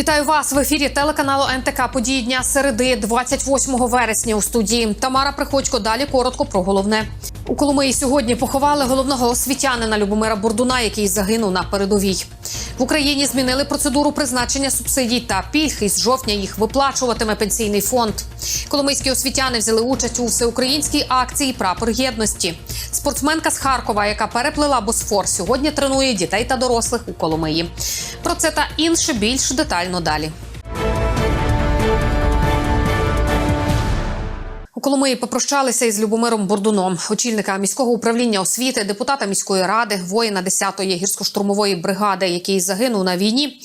Вітаю вас в ефірі телеканалу НТК. Події дня середи, 28 вересня. У студії Тамара Приходько. Далі коротко про головне. У Коломиї сьогодні поховали головного освітянина Любомира Бурдуна, який загинув на передовій. В Україні змінили процедуру призначення субсидій та пільг. Із жовтня їх виплачуватиме пенсійний фонд. Коломийські освітяни взяли участь у всеукраїнській акції Прапор єдності. Спортсменка з Харкова, яка переплила Босфор, сьогодні тренує дітей та дорослих у Коломиї. Про це та інше більш детально далі. У Коломиї попрощалися із Любомиром Бордуном, очільника міського управління освіти, депутата міської ради, воїна 10-ї гірсько-штурмової бригади, який загинув на війні.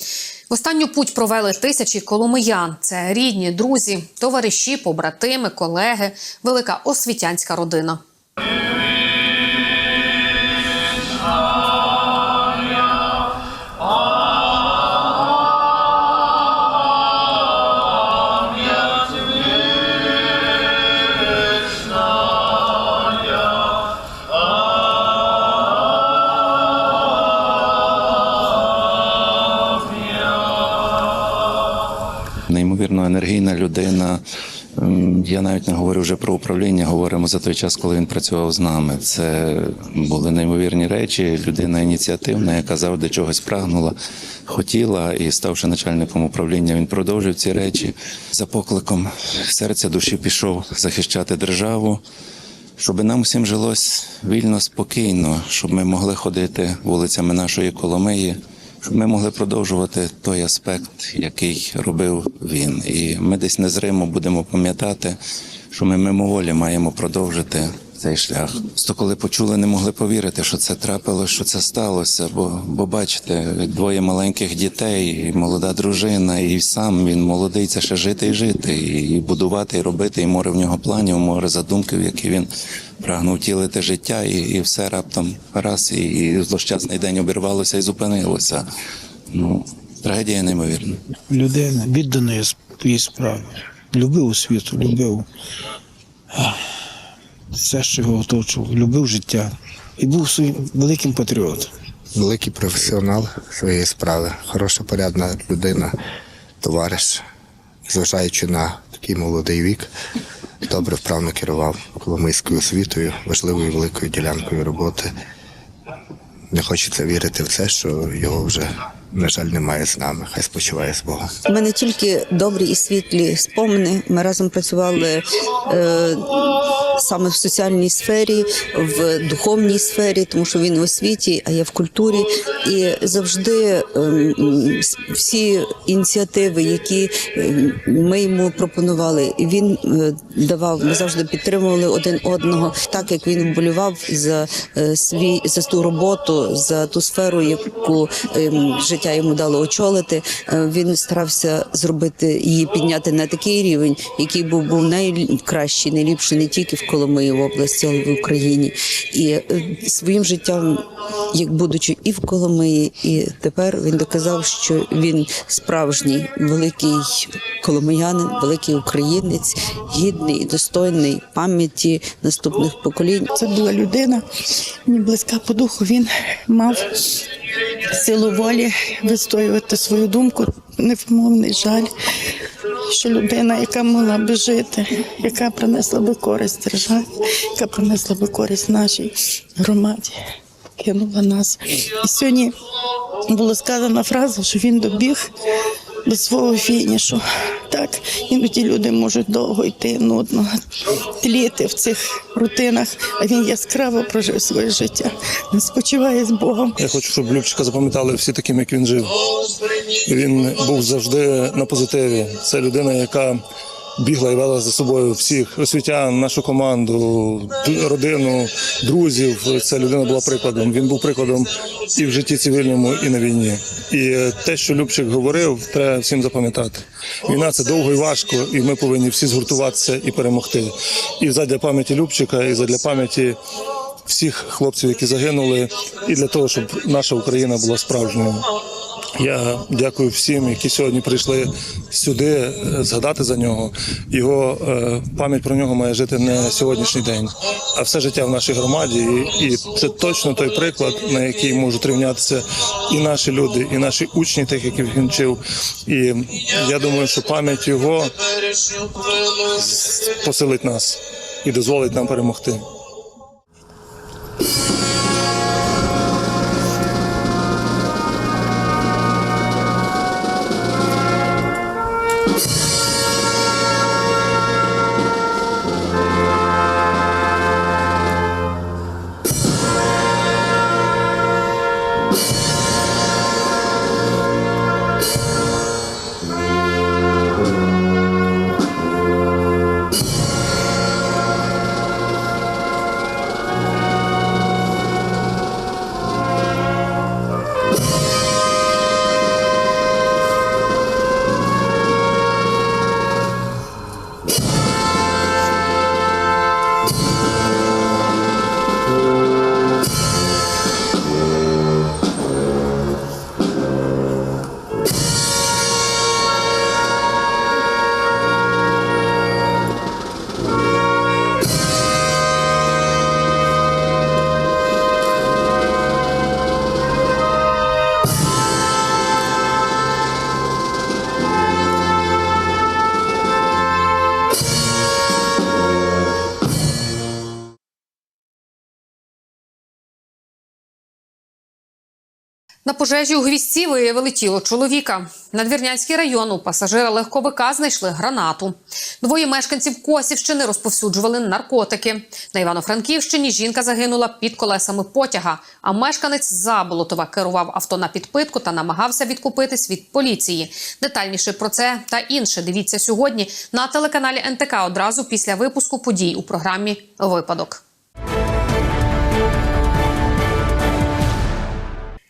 В останню путь провели тисячі коломиян. Це рідні, друзі, товариші, побратими, колеги, велика освітянська родина. Неймовірно енергійна людина. Ем, Я навіть не говорю вже про управління, говоримо за той час, коли він працював з нами. Це були неймовірні речі. Людина ініціативна, яка завжди чогось прагнула, хотіла, і ставши начальником управління, він продовжив ці речі. За покликом серця душі пішов захищати державу. Щоб нам всім жилось вільно, спокійно, щоб ми могли ходити вулицями нашої Коломиї, ми могли продовжувати той аспект, який робив він. І ми десь незримо будемо пам'ятати, що ми мимоволі маємо продовжити цей шлях. Просто коли почули, не могли повірити, що це трапилось, що це сталося. Бо, бо бачите, двоє маленьких дітей, і молода дружина, і сам він молодий, це ще жити і жити, і будувати, і робити, і море в нього планів, море задумків, які він прагнув тілити життя, і, і все раптом раз, і, і злощасний день обірвалося і зупинилося. Ну, трагедія неймовірна. людина відданої своїй справі. Любив освіту, любив все, що його оточувало, любив життя і був своїм великим патріотом. великий професіонал своєї справи, хороша порядна людина, товариш, зважаючи на такий молодий вік, добре вправно керував Коломийською освітою, важливою великою ділянкою роботи. Не хочеться вірити в це, що його вже, на жаль, немає з нами. Хай спочиває з Богом. У мене тільки добрі і світлі спомини. Ми разом працювали е, саме в соціальній сфері, в духовній сфері, тому що він в освіті, а я в культурі. І завжди ем, всі ініціативи, які е, ми йому пропонували, він е, давав. Ми завжди підтримували один одного, так як він вболівав за е, свій за ту роботу, за ту сферу, яку ем, життя йому дало очолити. Е, Він старався зробити її підняти на такий рівень, який був був найкращий, найліпший не тільки в Коломиї в області, але в Україні. І е, своїм життям, як будучи і в Коломиї, і тепер він доказав, що він справжній великий коломиянин, великий українець, гідний достойний пам'яті наступних поколінь. Це була людина, мені близька по духу. Він мав силу волі вистоювати свою думку, невмовний жаль, що людина, яка могла би жити, яка принесла би користь державі, яка принесла би користь нашій громаді, кинула нас. І сьогодні було сказана фраза, що він добіг до свого фінішу. Так, іноді люди можуть довго йти, нудно, тліти в цих рутинах, а він яскраво прожив своє життя. Не спочиває з Богом. Я хочу, щоб Любчика запам'ятали всі таким, як він жив. Він був завжди на позитиві. Це людина, яка бігла і вела за собою всіх освітян, нашу команду, родину, друзів. Ця людина була прикладом. Він був прикладом і в житті цивільному, і на війні. І те, що Любчик говорив, треба всім запам'ятати. Війна це довго і важко, і ми повинні всі згуртуватися і перемогти. І задля пам'яті Любчика, і задля пам'яті всіх хлопців, які загинули, і для того, щоб наша Україна була справжньою. Я дякую всім, які сьогодні прийшли сюди е, згадати за нього. Його е, пам'ять про нього має жити не сьогоднішній день, а все життя в нашій громаді. І, це точно той приклад, на який можуть рівнятися і наші люди, і наші учні, тих, яких він вчив. І я думаю, що пам'ять його посилить нас і дозволить нам перемогти. На пожежі у Гвістці виявили тіло чоловіка. Надвірнянський район у пасажира легковика знайшли гранату. Двоє мешканців Косівщини розповсюджували наркотики. На Івано-Франківщині жінка загинула під колесами потяга, а мешканець Заболотова керував авто на підпитку та намагався відкупитись від поліції. Детальніше про це та інше дивіться сьогодні на телеканалі НТК одразу після випуску подій у програмі Випадок.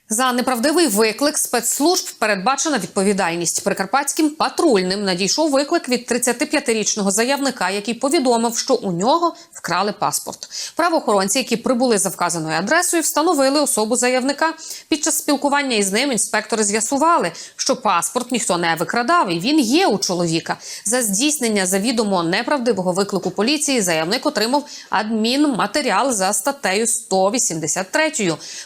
За неправдивий виклик спецслужб передбачена відповідальність. Прикарпатським патрульним надійшов виклик від 35-річного заявника, який повідомив, що у нього вкрали паспорт. Правоохоронці, які прибули за вказаною адресою, встановили особу заявника. Під час спілкування із ним інспектори з'ясували, що паспорт ніхто не викрадав, і він є у чоловіка. За здійснення завідомо неправдивого виклику поліції заявник отримав адмінматеріал за статтею 183.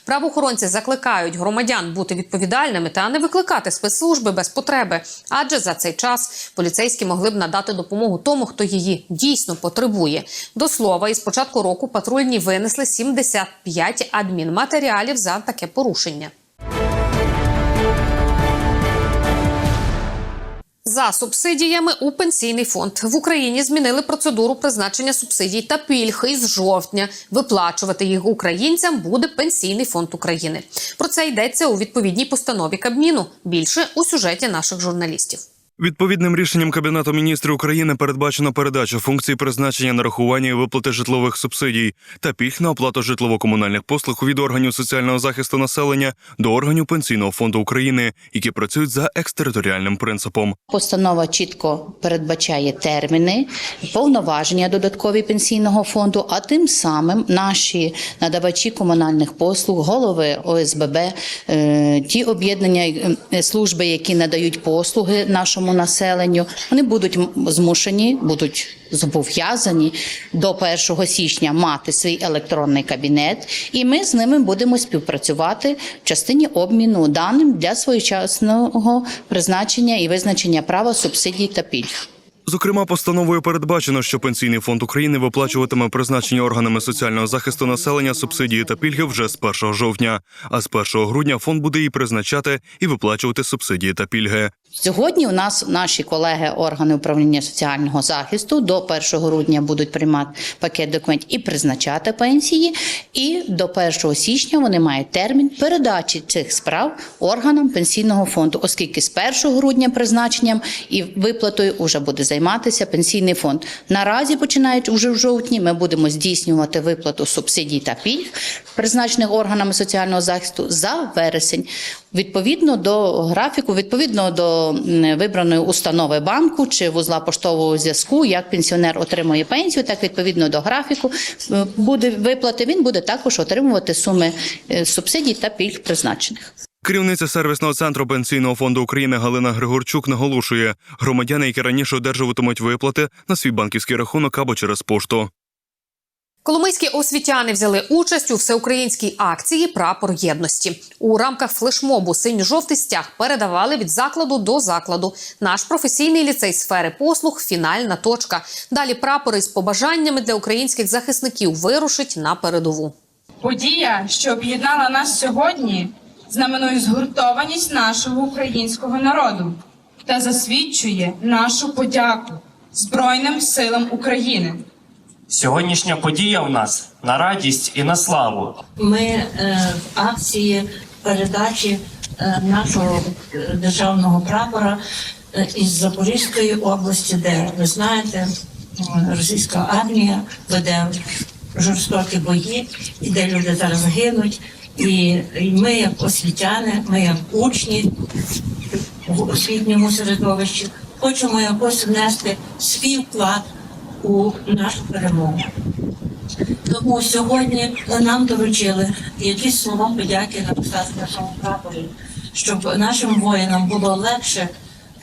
Правоохоронці закликають громадян бути відповідальними та не викликати спецслужби без потреби. Адже за цей час поліцейські могли б надати допомогу тому, хто її дійсно потребує. До слова, із початку року патрульні винесли 75 адмінматеріалів за таке порушення. За субсидіями у пенсійний фонд в Україні змінили процедуру призначення субсидій та пільг із жовтня. Виплачувати їх українцям буде пенсійний фонд України. Про це йдеться у відповідній постанові Кабміну. Більше у сюжеті наших журналістів. Відповідним рішенням Кабінету міністрів України передбачено передачу функцій призначення нарахування і виплати житлових субсидій та пільг на оплату житлово-комунальних послуг від органів соціального захисту населення до органів пенсійного фонду України, які працюють за екстериторіальним принципом. Постанова чітко передбачає терміни, повноваження додаткові пенсійного фонду, а тим самим наші надавачі комунальних послуг, голови ОСББ, е, ті об'єднання е, служби, які надають послуги нашому населенню, вони будуть змушені, будуть зобов'язані до 1 січня мати свій електронний кабінет, і ми з ними будемо співпрацювати в частині обміну даним для своєчасного призначення і визначення права субсидій та пільг. Зокрема, постановою передбачено, що пенсійний фонд України виплачуватиме призначені органами соціального захисту населення субсидії та пільги вже з 1 жовтня. А з 1 грудня фонд буде і призначати і виплачувати субсидії та пільги. Сьогодні у нас наші колеги органи управління соціального захисту до 1 грудня будуть приймати пакет документів і призначати пенсії. І до 1 січня вони мають термін передачі цих справ органам пенсійного фонду, оскільки з 1 грудня призначенням і виплатою вже буде займатися пенсійний фонд. Наразі, починаючи уже в жовтні, ми будемо здійснювати виплату субсидій та пільг, призначених органами соціального захисту за вересень. Відповідно до графіку, відповідно до вибраної установи банку чи вузла поштового зв'язку, як пенсіонер отримує пенсію, так відповідно до графіку е, буде виплати. Він буде також отримувати суми е, субсидій та пільг призначених. Керівниця сервісного центру пенсійного фонду України Галина Григорчук наголошує, громадяни, які раніше одержуватимуть виплати на свій банківський рахунок або через пошту. Коломийські освітяни взяли участь у всеукраїнській акції Прапор єдності. У рамках флешмобу синьо-жовтий стяг передавали від закладу до закладу. Наш професійний ліцей сфери послуг фінальна точка. Далі прапори з побажаннями для українських захисників вирушить на передову. Подія, що об'єднала нас сьогодні, знаменує згуртованість нашого українського народу та засвідчує нашу подяку Збройним силам України. Сьогоднішня подія в нас на радість і на славу. Ми е, в акції передачі е, нашого е, державного прапора е, із Запорізької області, де ви знаєте, російська армія веде жорстокі бої, і де люди зараз гинуть. І, і ми, як освітяни, ми як учні в освітньому середовищі, хочемо якось внести свій вклад у нашу перемогу. Тому сьогодні нам доручили якісь слова подяки написати нашому прапорі, щоб нашим воїнам було легше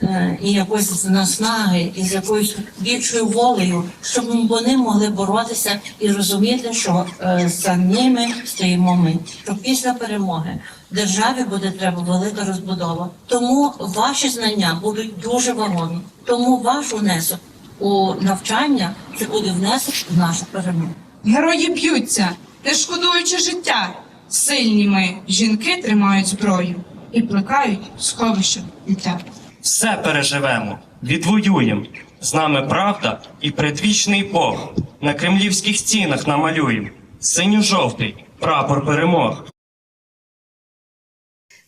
е, і якось з наснаги, і з якоюсь більшою волею, щоб вони могли боротися і розуміти, що е, за ними стоїмо ми. Що після перемоги державі буде треба велика розбудова. Тому ваші знання будуть дуже вагомі. Тому ваш внесок у навчання це буде внесок в нашу перемогу. Герої б'ються, не шкодуючи життя. Сильні ми жінки тримають зброю і плекають сховище дитя. Все переживемо, відвоюємо. З нами правда і предвічний Бог. На кремлівських стінах намалюємо. Синьо-жовтий прапор перемог.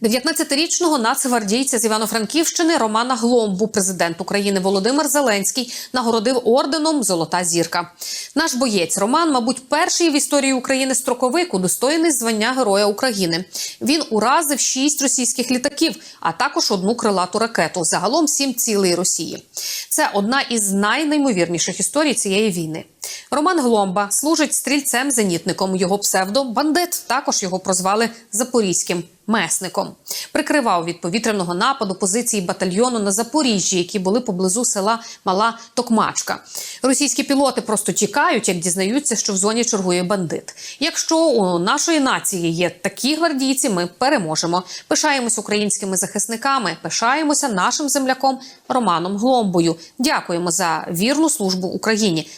19-річного нацгвардійця з Івано-Франківщини Романа Гломбу президент України Володимир Зеленський нагородив орденом Золота зірка. Наш боєць Роман, мабуть, перший в історії України строковик, удостоєний звання Героя України. Він уразив шість російських літаків, а також одну крилату ракету. Загалом сім цілей Росії. Це одна із найнеймовірніших історій цієї війни. Роман Гломба служить стрільцем-зенітником. Його псевдо бандит. Також його прозвали Запорізьким месником. Прикривав від повітряного нападу позиції батальйону на Запоріжжі, які були поблизу села Мала Токмачка. Російські пілоти просто тікають, як дізнаються, що в зоні чергує бандит. Якщо у нашої нації є такі гвардійці, ми переможемо. Пишаємось українськими захисниками, пишаємося нашим земляком Романом Гломбою. Дякуємо за вірну службу Україні.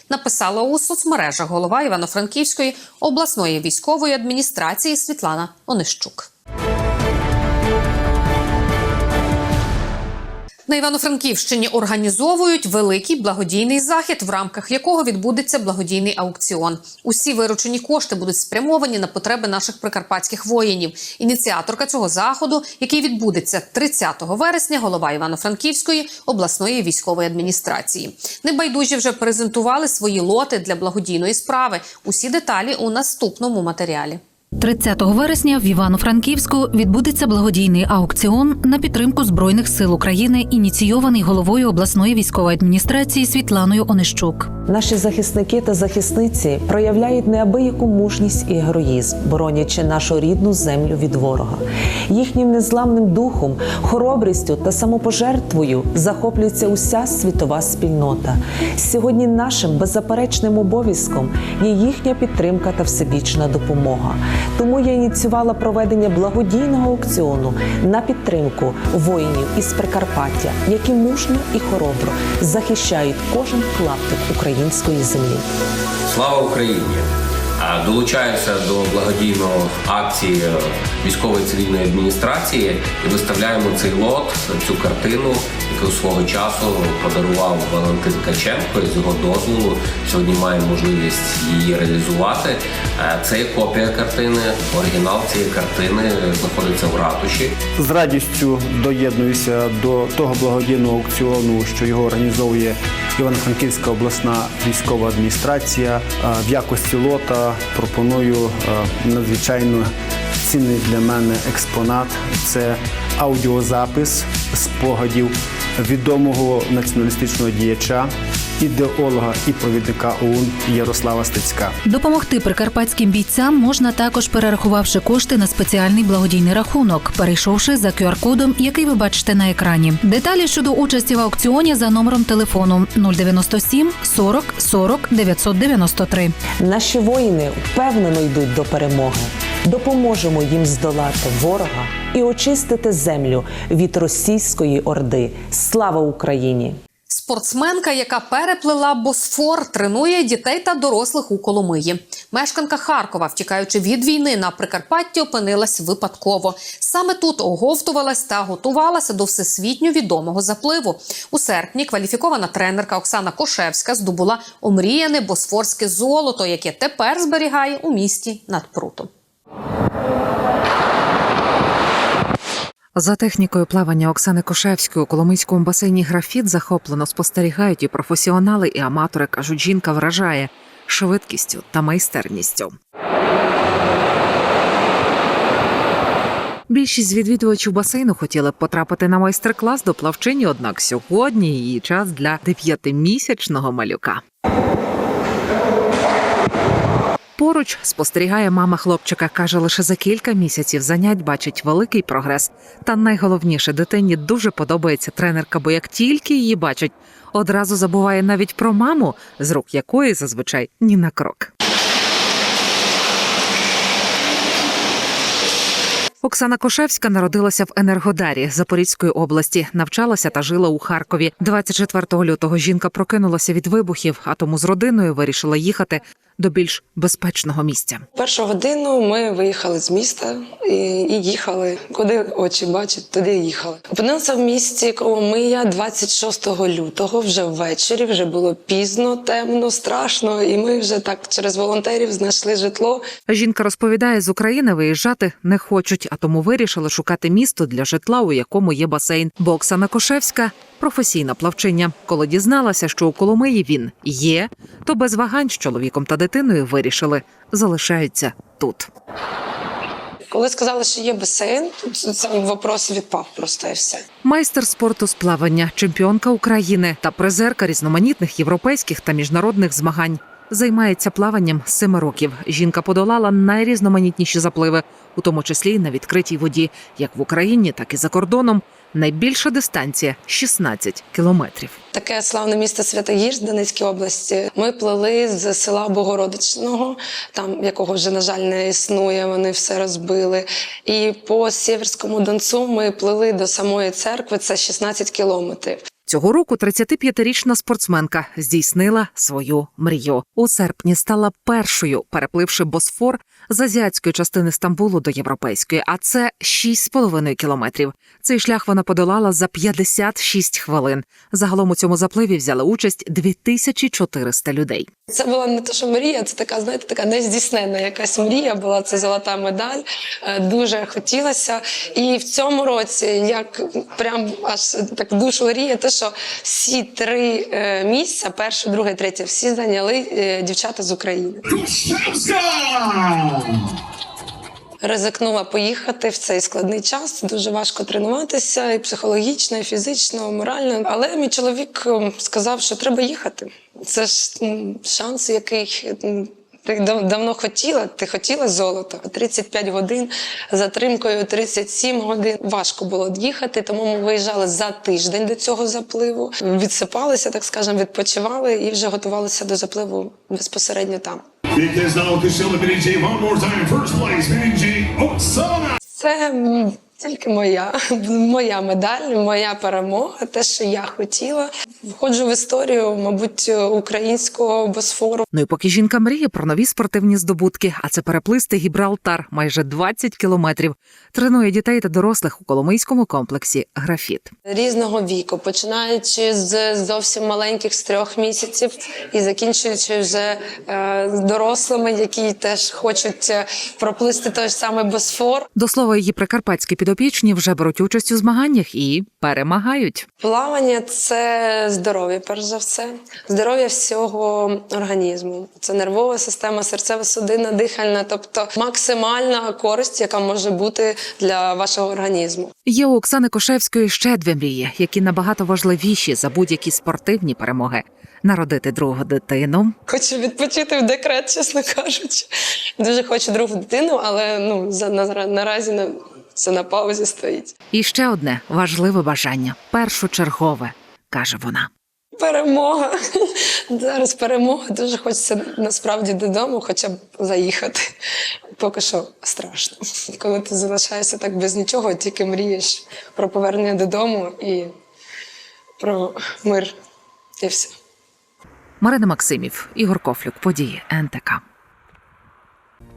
Написала у соцмережах голова Івано-Франківської обласної військової адміністрації Світлана Онищук. На Івано-Франківщині організовують великий благодійний захід, в рамках якого відбудеться благодійний аукціон. Усі виручені кошти будуть спрямовані на потреби наших прикарпатських воїнів. Ініціаторка цього заходу, який відбудеться 30 вересня, голова Івано-Франківської обласної військової адміністрації. Небайдужі вже презентували свої лоти для благодійної справи. Усі деталі у наступному матеріалі. 30 вересня в Івано-Франківську відбудеться благодійний аукціон на підтримку збройних сил України, ініційований головою обласної військової адміністрації Світланою Онищук. Наші захисники та захисниці проявляють неабияку мужність і героїзм, боронячи нашу рідну землю від ворога. Їхнім незламним духом, хоробрістю та самопожертвою захоплюється уся світова спільнота. Сьогодні нашим беззаперечним обов'язком є їхня підтримка та всебічна допомога. Тому я ініціювала проведення благодійного аукціону на підтримку воїнів із Прикарпаття, які мужньо і хоробро захищають кожен клаптик української землі. Слава Україні! А, Долучаюся до благодійної акції військової цивільної адміністрації і виставляємо цей лот, цю картину, яку свого часу подарував Валентин Ткаченко з його дозволу. Сьогодні маємо можливість її реалізувати. Е, Це копія картини. Оригінал цієї картини знаходиться в ратуші. З радістю доєднуюся до того благодійного аукціону, що його організовує Івано-Франківська обласна військова адміністрація. Е, В якості лота пропоную е, надзвичайно цінний для мене експонат. Це аудіозапис спогадів відомого націоналістичного діяча ідеолога і провідника ОУН Ярослава Стецька. Допомогти прикарпатським бійцям можна також перерахувавши кошти на спеціальний благодійний рахунок, перейшовши за QR-кодом, який ви бачите на екрані. Деталі щодо участі в аукціоні за номером телефону 097 40 40 993. Наші воїни впевнено йдуть до перемоги. Допоможемо їм здолати ворога і очистити землю від російської орди. Слава Україні! Спортсменка, яка переплила Босфор, тренує дітей та дорослих у Коломиї. Мешканка Харкова, втікаючи від війни на Прикарпатті, опинилась випадково. Саме тут оговтувалась та готувалася до всесвітньо відомого запливу. У серпні кваліфікована тренерка Оксана Кошевська здобула омріяне босфорське золото, яке тепер зберігає у місті над прутом. За технікою плавання Оксани Кошевської у Коломийському басейні графіт захоплено спостерігають і професіонали, і аматори. кажуть, жінка вражає швидкістю та майстерністю. Більшість відвідувачів басейну хотіли б потрапити на майстер-клас до плавчині, однак сьогодні її час для дев'ятимісячного малюка. Поруч спостерігає мама хлопчика. каже, лише за кілька місяців занять бачить великий прогрес. Та найголовніше дитині дуже подобається тренерка, бо як тільки її бачить, одразу забуває навіть про маму, з рук якої зазвичай ні на крок. Оксана Кошевська народилася в Енергодарі Запорізької області, навчалася та жила у Харкові. 24 лютого жінка прокинулася від вибухів, а тому з родиною вирішила їхати до більш безпечного місця. Першу годину ми виїхали з міста і, і їхали. Куди очі бачать, туди їхали. Опинилися в місті Коломия 26 лютого, вже ввечері, вже було пізно, темно, страшно. І ми вже так через волонтерів знайшли житло. Жінка розповідає, з України виїжджати не хочуть, а тому вирішили шукати місто для житла, у якому є басейн. Бо Оксана Кошевська професійна плавчиня. Коли дізналася, що у Коломиї він є, то без вагань з чоловіком та дитиною вирішили залишаються тут. Коли сказали, що є басейн, тут цей вопрос відпав просто і все. Майстер спорту з плавання, чемпіонка України та призерка різноманітних європейських та міжнародних змагань. Займається плаванням з семи років. Жінка подолала найрізноманітніші запливи, у тому числі й на відкритій воді, як в Україні, так і за кордоном. Найбільша дистанція 16 кілометрів. Таке славне місто Святогірськ Донецькій області. Ми плили з села Богородичного, там якого вже на жаль не існує. Вони все розбили. І по Сєверському Донцу ми плили до самої церкви. Це 16 кілометрів. Цього року 35-річна спортсменка здійснила свою мрію. У серпні стала першою, перепливши Босфор з азіатської частини Стамбулу до європейської, а це 6,5 кілометрів. Цей шлях вона подолала за 56 хвилин. Загалом у цьому запливі взяли участь 2400 людей. Це була не те, що мрія, це така, знаєте, така нездійснена якась мрія була. Це золота медаль. Е, Дуже хотілося. І в цьому році, як прям аж так душу гріє, те, що всі три е, місця, перше, друге, третє, всі зайняли е, дівчата з України. Ризикнула поїхати в цей складний час. Дуже важко тренуватися і психологічно, і фізично, і морально. Але мій чоловік ем, сказав, що треба їхати. Це ж шанс, який ти дав- давно хотіла. Ти хотіла золото. 35 годин затримкою 37 годин. Важко було їхати, тому ми виїжджали за тиждень до цього запливу. Відсипалися, так скажемо, відпочивали і вже готувалися до запливу безпосередньо там. Bir kez daha Benji, One More Time First Place Benji Oksana. Sam тільки моя, моя медаль, моя перемога, те, що я хотіла. Входжу в історію, мабуть, українського босфору. Ну і поки жінка мріє про нові спортивні здобутки, а це переплисти Гібралтар майже 20 кілометрів. Тренує дітей та дорослих у Коломийському комплексі Графіт. Різного віку, починаючи з зовсім маленьких з трьох місяців і закінчуючи вже е, дорослими, які теж хочуть е, проплисти той ж самий босфор. До слова, її прикарпатські підопічні вже беруть участь у змаганнях і перемагають. Плавання це здоров'я, перш за все, здоров'я всього організму. Це нервова система, серцево-судинна, дихальна, тобто максимальна користь, яка може бути для вашого організму. Є у Оксани Кошевської ще дві мрії, які набагато важливіші за будь-які спортивні перемоги. народити другу дитину. Хочу відпочити в декрет, чесно кажучи. Дуже хочу другу дитину, але ну за на, наразі на це на паузі стоїть. І ще одне важливе бажання першочергове, каже вона. Перемога. Зараз перемога. Дуже хочеться насправді додому, хоча б заїхати. Поки що страшно. Коли ти залишаєшся так без нічого, тільки мрієш про повернення додому і про мир. І все. Марина Максимів, Ігор Кофлюк, події НТК.